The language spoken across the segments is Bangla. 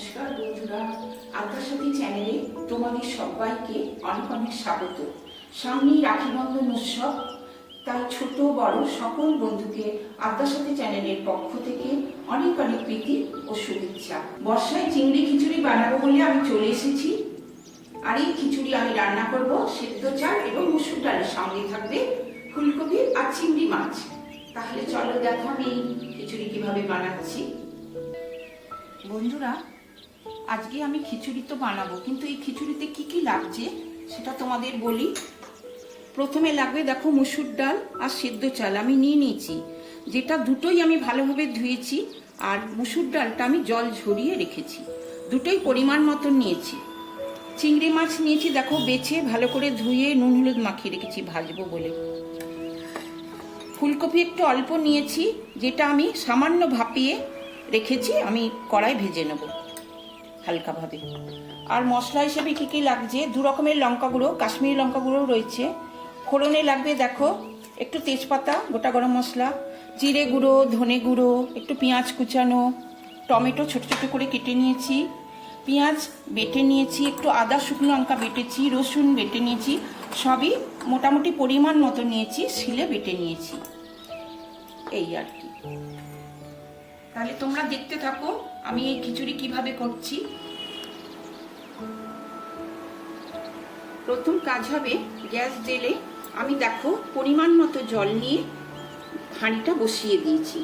নমস্কার বন্ধুরা। আদ্যাসাথী চ্যানেলে তোমাদের সবাইকে অনেক অনেক স্বাগত। সামনেই রাখি বন্ধন উৎসব। তাই ছোট, বড় সকল বন্ধুকে আদ্যাসাথী চ্যানেলের পক্ষ থেকে অনেক অনেক প্রীতি ও শুভেচ্ছা। বর্ষায় চিংড়ি খিচুড়ি বানাবো বলে আমি চলে এসেছি। আর এই খিচুড়ি আমি রান্না করব সেদ্ধ চাল এবং মুসুর ডালের সঙ্গে থাকবে ফুলকপি আর চিংড়ি মাছ। তাহলে চলো দেখো আমি খিচুড়ি কীভাবে বানাচ্ছি। বন্ধুরা আজকে আমি খিচুড়ি তো বানাবো, কিন্তু এই খিচুড়িতে কি কি লাগছে সেটা তোমাদের বলি। প্রথমে লাগবে দেখো মুসুর ডাল আর সেদ্ধ চাল, আমি নিয়ে নিয়েছি। যেটা দুটোই আমি ভালোভাবে ধুয়েছি, আর মুসুর ডালটা আমি জল ঝরিয়ে রেখেছি। দুটোই পরিমাণ মতন নিয়েছি। চিংড়ি মাছ নিয়েছি, দেখো বেছে ভালো করে ধুয়ে নুন হলুদ মাখিয়ে রেখেছি, ভাজবো বলে। ফুলকপি একটু অল্প নিয়েছি, যেটা আমি সামান্য ভাপিয়ে রেখেছি, আমি কড়াই ভেজে নেব। হালকাভাবে। আর মশলা হিসেবে কী কী লাগছে? দু রকমের লঙ্কা গুঁড়ো কাশ্মীরি লঙ্কা গুঁড়ো রয়েছে। ফোড়নে লাগবে, দেখো, একটু তেজপাতা, গোটা গরম মশলা, জিরে গুঁড়ো, ধনে গুঁড়ো, একটু পেঁয়াজ কুচানো, টমেটো ছোট ছোট করে কেটে নিয়েছি, পেঁয়াজ বেটে নিয়েছি, একটু আদা শুকনো লঙ্কা বেটেছি, রসুন বেটে নিয়েছি, সবই মোটামুটি পরিমাণ মতো নিয়েছি, শিলে বেটে নিয়েছি। এই আর কি। তাহলে তোমরা দেখতে থাকো আমি এই খিচুড়ি কীভাবে করছি। প্রথম কাজ হবে গ্যাস জেলে আমি দেখো পরিমাণ মতো জল নিয়ে হাঁড়িটা বসিয়ে দিয়েছি।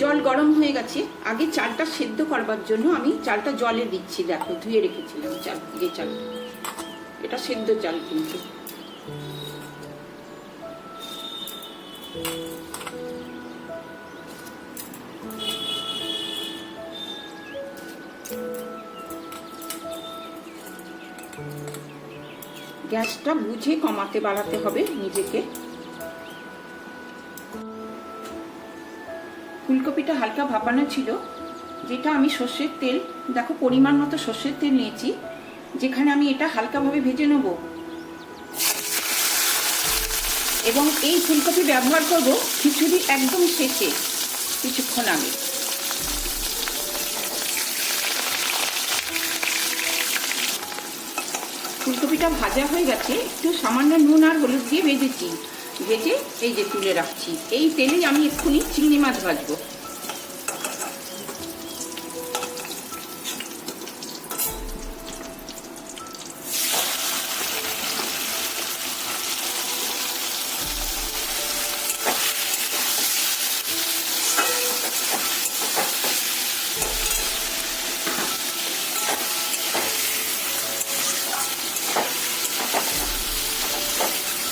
জল গরম হয়ে গেছে। আগে চালটা সেদ্ধ করবার জন্য আমি চালটা জলে দিচ্ছি, দেখো ধুয়ে রেখেছিলাম চাল যে চালটা এটা সেদ্ধ চাল কিন্তু। গ্যাসটা বুঝে কমাতে বাড়াতে হবে নিজেকে। ফুলকপিটা হালকা ভাপানো ছিল, যেটা আমি সর্ষের তেল, দেখো পরিমাণ মতো সর্ষের তেল নিয়েছি, যেখানে আমি এটা হালকাভাবে ভেজে নেব। এবং এই ফুলকপি ব্যবহার করব খিচুড়ি একদম শেষে, কিছুক্ষণ আগে। ফুলকপিটা ভাজা হয়ে গেছে, একটু সামান্য নুন আর হলুদ দিয়ে ভেজেছি। ভেজে এই যে তুলে রাখছি। এই তেলেই আমি এক্ষুনি চিংড়ি মাছ ভাজবো।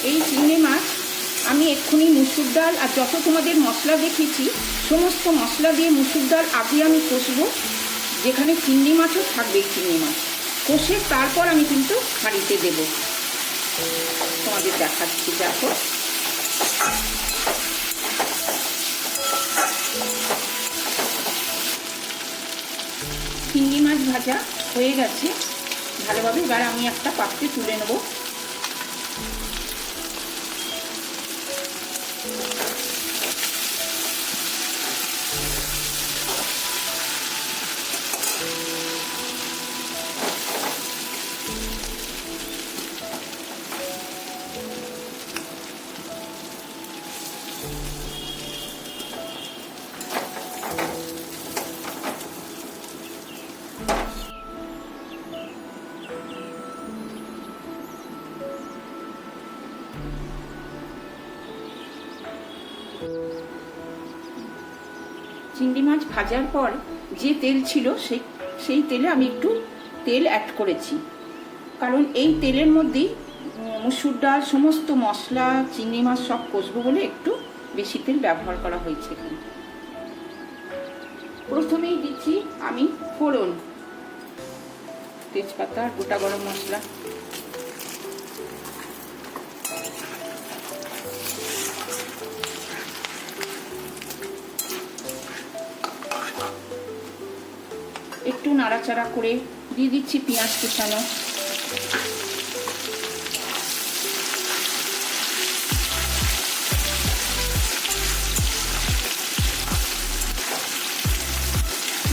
এই চিংড়ি মাছ আমি এক্ষুনি মুসুর ডাল আর যত তোমাদের মশলা দেখেছি সমস্ত মশলা দিয়ে মুসুর ডাল আগে আমি কষবো, যেখানে চিংড়ি মাছও থাকবে চিংড়ি মাছ। কষে তারপর আমি কিন্তু হাঁড়িতে দেব। তোমাদের দেখাচ্ছি দেখো চিংড়ি মাছ ভাজা হয়ে গেছে। ভালোভাবে এবার আমি একটা পাত্রে তুলে নেব। চিংড়ি মাছ ভাজার পর যে তেল ছিল সেই সেই তেলে আমি একটু তেল অ্যাড করেছি। কারণ এই তেলের মধ্যেই মুসুর ডাল, সমস্ত মশলা, চিংড়ি মাছ সব কষবো বলে একটু বেশি তেল ব্যবহার করা হয়েছে এখানে। প্রথমেই দিচ্ছি আমি ফোড়ন, তেজপাতা, গোটা গরম মশলা। নাড়াচাড়া করে দিয়ে দিচ্ছি পেঁয়াজ কুচানো।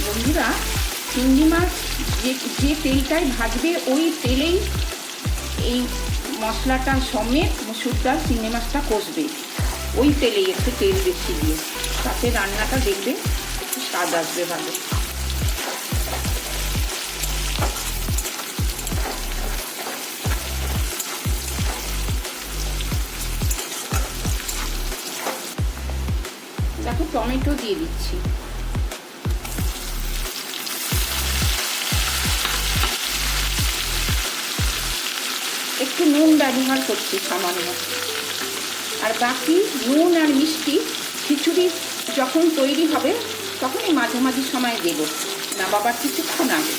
বন্ধুরা, চিংড়ি মাছ যে যে তেলটাই ভাজবে, ওই তেলেই এই মশলাটা সমেত মুসুর ডাল, চিংড়ি মাছটা কষবে। ওই তেলেই একটু তেল বেশি দিয়ে। তাতে রান্নাটা দেখবে, স্বাদ আসবে ভালো। দেখো, টমেটো দিয়ে দিচ্ছি। একটু নুন ব্যবহার করছি সামান্য। আর বাকি নুন আর মিষ্টি খিচুড়ি যখন তৈরি হবে তখন এই মাঝামাঝি সময় দেবো। না, বাবার কিছুক্ষণ আগে।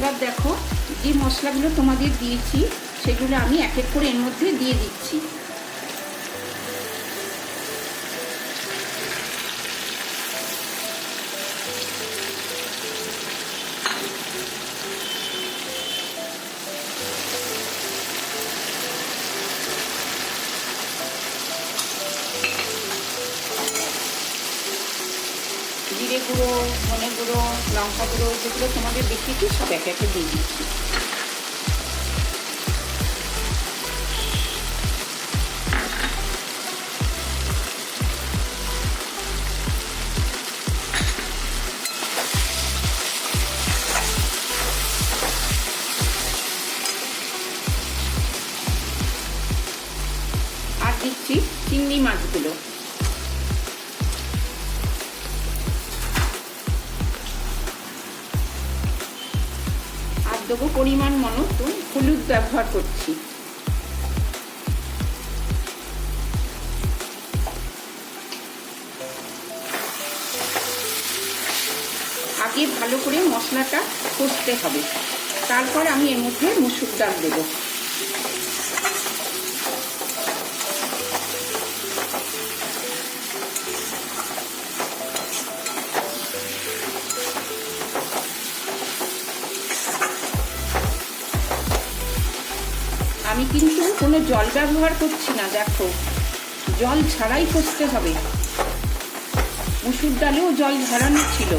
এবার দেখো যে মশলাগুলো তোমাদের দিয়েছি, সেগুলো আমি এক এক করে এর মধ্যে দিয়ে দিচ্ছি। গুঁড়ো, ধনে গুঁড়ো, লঙ্কা গুঁড়ো, যেগুলো তোমাদের দেখিয়েছি সব এক একে দিয়ে দিচ্ছি। আর দিচ্ছি চিংড়ি মাছগুলো। দেবো পরিমাণ মতো হলুদ ব্যবহার করছি। আগে ভালো করে মশলাটা কষতে হবে। তারপর আমি এর মধ্যে মুসুর ডাল দেবো। কোনো জল ব্যবহার করছি না, দেখো। জল ছাড়াই কষতে হবে। মুসুর ডালেও জল ঝরানো ছিল।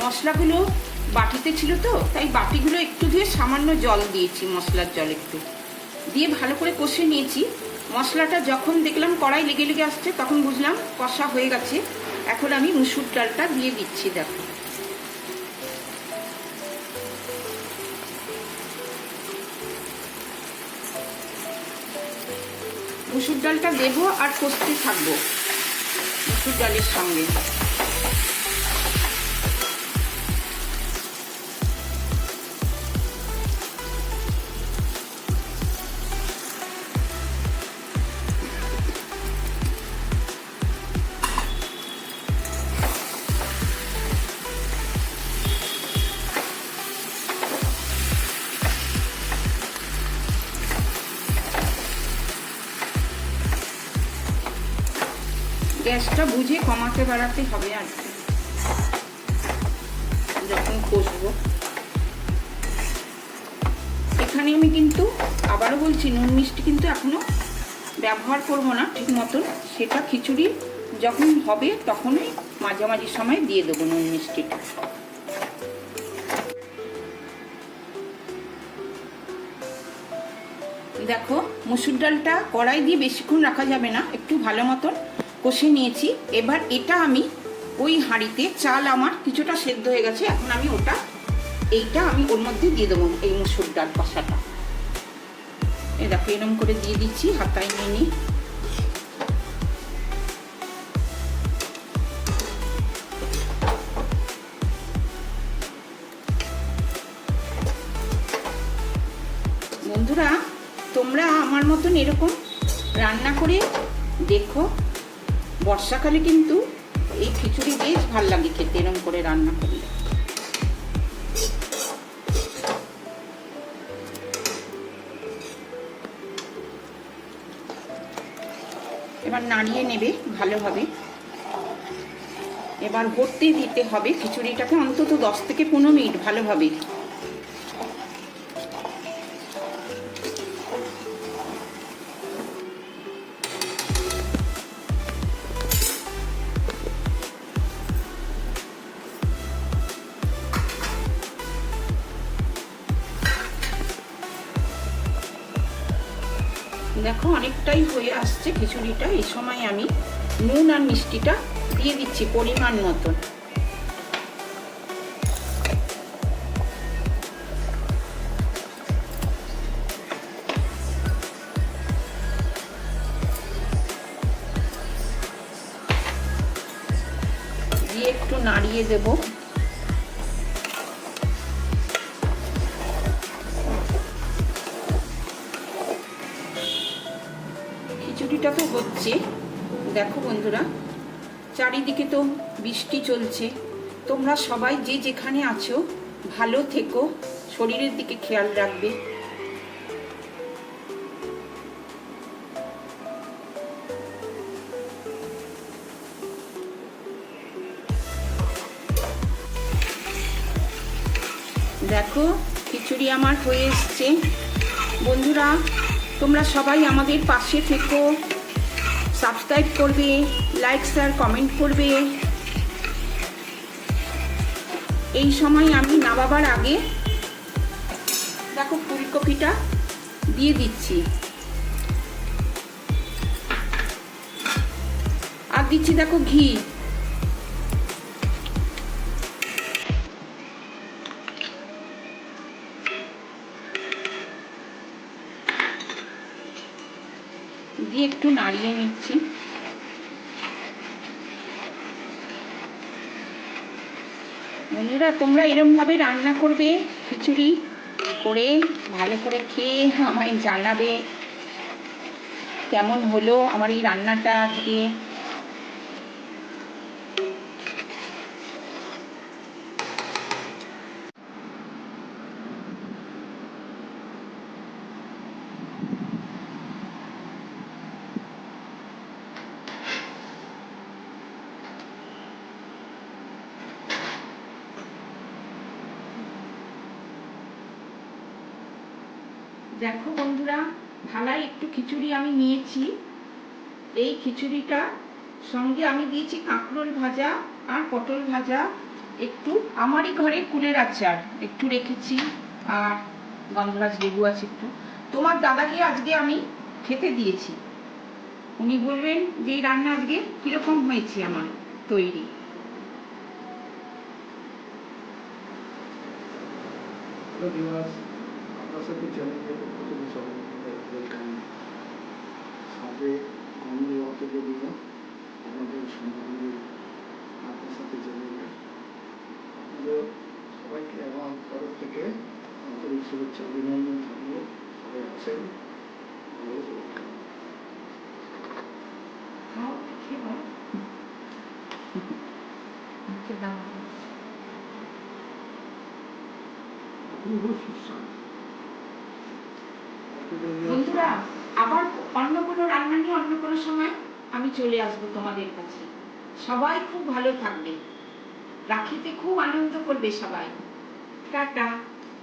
মশলাগুলো বাটিতে ছিল তো, তাই বাটিগুলো একটু ধুয়ে সামান্য জল দিয়েছি মশলার জল একটু। দিয়ে ভালো করে কষে নিয়েছি। মশলাটা যখন দেখলাম কড়াই লেগে লেগে আসছে, তখন বুঝলাম কষা হয়ে গেছে। এখন আমি মুসুর ডালটা দিয়ে দিচ্ছি, দেখো। মুসুর ডালটা দেবো আর কষতে থাকব। মুসুর ডালের সঙ্গে। গ্যাসটা বুঝে কমাতে বাড়াতে হবে আর কি। যখন কষবো। এখানে আমি কিন্তু আবারও বলছি, নুন মিষ্টি কিন্তু এখনও ব্যবহার করব না ঠিক মতন। সেটা খিচুড়ি যখন হবে তখনই মাঝামাঝি সময় দিয়ে দেবো নুন মিষ্টিটা। দেখো, মুসুর ডালটা কড়াই দিয়ে বেশিক্ষণ রাখা যাবে না, একটু ভালো মতন। কষে নিয়েছি। এবার এটা আমি ওই হাঁড়িতে চাল আমার কিছুটা সেদ্ধ হয়ে গেছে। এখন আমি ওটা, এইটা আমি ওর মধ্যে দিয়ে দেবো, এই মুসুর ডাল কষাটা। এ দেখো, এরম করে দিয়ে দিচ্ছি, হাতায় নিয়ে নিই। বন্ধুরা, তোমরা আমার মতন এরকম রান্না করে দেখো। বর্ষাকালে কিন্তু এই খিচুড়ি বেশ ভালো লাগে খেতে এরকম করে রান্না করলে। এবার নাড়িয়ে নেবে ভালোভাবে। এবার ভর্তি দিতে হবে খিচুড়িটাকে অন্তত দশ থেকে পনেরো মিনিট ভালোভাবে। দেখো, অনেকটাই হয়ে আসছে খিচুড়িটা। এই সময় আমি নুন আর মিষ্টিটা দিয়ে দিচ্ছি পরিমাণ মতন দিয়ে একটু নাড়িয়ে দেবো। হচ্ছে দেখো বন্ধুরা, চারিদিকে তো বৃষ্টি চলছে। তোমরা সবাই যে যেখানে আছো, ভালো থেকো, শরীরের দিকে খেয়াল রাখবে। দেখো, খিচুড়ি আমার হয়ে এসছে। বন্ধুরা, তোমরা সবাই আমাদের পাশে থেকো। সাবস্ক্রাইব করবে লাইক শেয়ার কমেন্ট করবে। এই সময় আমি নামাবার আগে দেখো ফুলকপিটা দিয়ে দিচ্ছি। আর দিচ্ছি দেখো ঘি। একটু নাড়িয়ে নিচ্ছি। বন্ধুরা, তোমরা এরমভাবে রান্না করবে, খিচুড়ি করে, ভালো করে খেয়ে আমায় জানাবে কেমন হলো আমার এই রান্নাটা খেয়ে। দেখো বন্ধুরা থালায় একটু খিচুড়ি আমি নিয়েছি। এই খিচুড়িটা সঙ্গে আমি দিয়েছি কাঁকরোল ভাজা আর পটল ভাজা। একটু আমারই ঘরে কুলের আচার, একটু রেখেছি। আর গন্ধরাজ লেবু আছে একটু। তোমার দাদাকে আজকে আমি খেতে দিয়েছি। উনি বলবেন যে, এই রান্না আজকে কীরকম হয়েছে আমার তৈরি? হ্যালো ভিউয়ার্স আপনার সাথে চ্যানেলের পক্ষ থেকে সবাই ওয়েলকাম সাথে গন্ধ অতকে দিয়ে আমাদের সম্বন্ধে আপনার সাথে চ্যানেলে আপনাদের সবাইকে আমার তরফ থেকে আন্তরিক শুভেচ্ছা অভিনন্দন থাকল সবাই আসেন ভালো থাকবেন। অপূর্ব সুস্বাদু বন্ধুরা, আবার অন্য কোনো রান্না নিয়ে অন্য কোনো সময় আমি চলে আসব তোমাদের কাছে। সবাই খুব ভালো থাকবে। রাখিতে খুব আনন্দ করবে সবাই। টাটা।